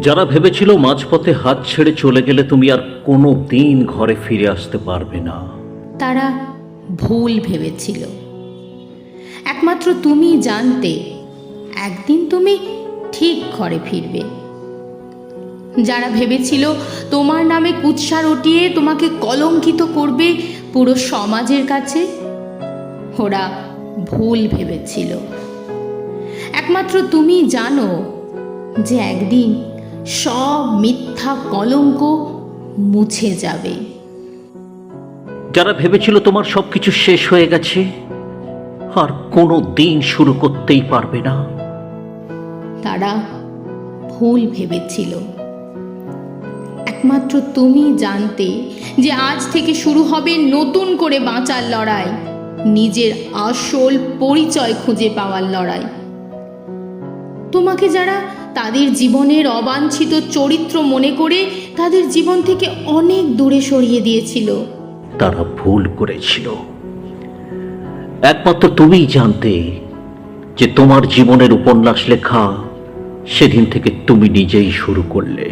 যারা ভেবেছিল মাঝপথে হাত ছেড়ে চলে গেলে তুমি আর কোনো দিন ঘরে ফিরে আসতে পারবে না। তারা ভুল ভেবেছিল। একমাত্র তুমি জানতে, একদিন তুমি ঠিক ঘরে ফিরবে। যারা ভেবেছিল তোমার নামে কুৎসা রটিয়ে তোমাকে কলঙ্কিত করবে পুরো সমাজের কাছে, ওরা ভুল ভেবেছিল। একমাত্র তুমি জানো যে একদিন সব মিথ্যা কলঙ্ক মুছে যাবে। যারা ভেবেছিল তোমার সবকিছু শেষ হয়ে গেছে আর কোনো দিন শুরু করতেই পারবে না। তারা ভুল ভেবেছিল। একমাত্র তুমি জানতে যে আজ থেকে শুরু হবে নতুন করে বাঁচার লড়াই নিজের আসল পরিচয় খুঁজে পাওয়ার লড়াই। তোমাকে যারা তাদের জীবনের অবাঞ্ছিত চরিত্র মনে করে তাদের জীবন থেকে অনেক দূরে সরিয়ে দিয়েছিল। তারা ভুল করেছিল। একমাত্র তুমিই জানতে যে তোমার জীবনের উপন্যাস লেখা সেদিন থেকে তুমি নিজেই শুরু করলে।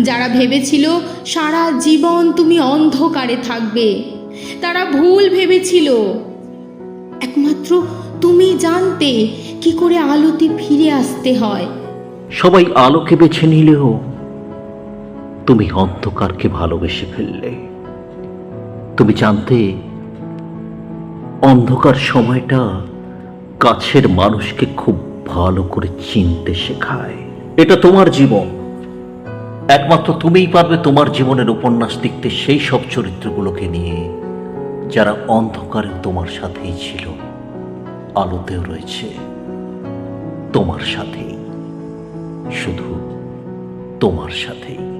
যারা ভেবেছিল সারা জীবন তুমি অন্ধকারে থাকবে তারা ভুল ভেবেছিল। একমাত্র তুমি জানতে কি করে আলোতে ফিরে আসতে হয়? সবাই আলোকে বেছে নিলেও তুমি অন্ধকারকে ভালোবেসে ফেললে। তুমি জানতে অন্ধকার সময়টা কাছের মানুষকে খুব ভালো করে চিনতে শেখায়। এটা তোমার জীবন। একমাত্র তুমিই পারবে তোমার জীবনের উপন্যাস লিখতে সেই সব চরিত্রগুলোকে নিয়ে, যারা অন্ধকারে তোমার সাথেই ছিল, আলোতেও রয়েছে। তোমার সাথেই। শুধু তোমার সাথেই।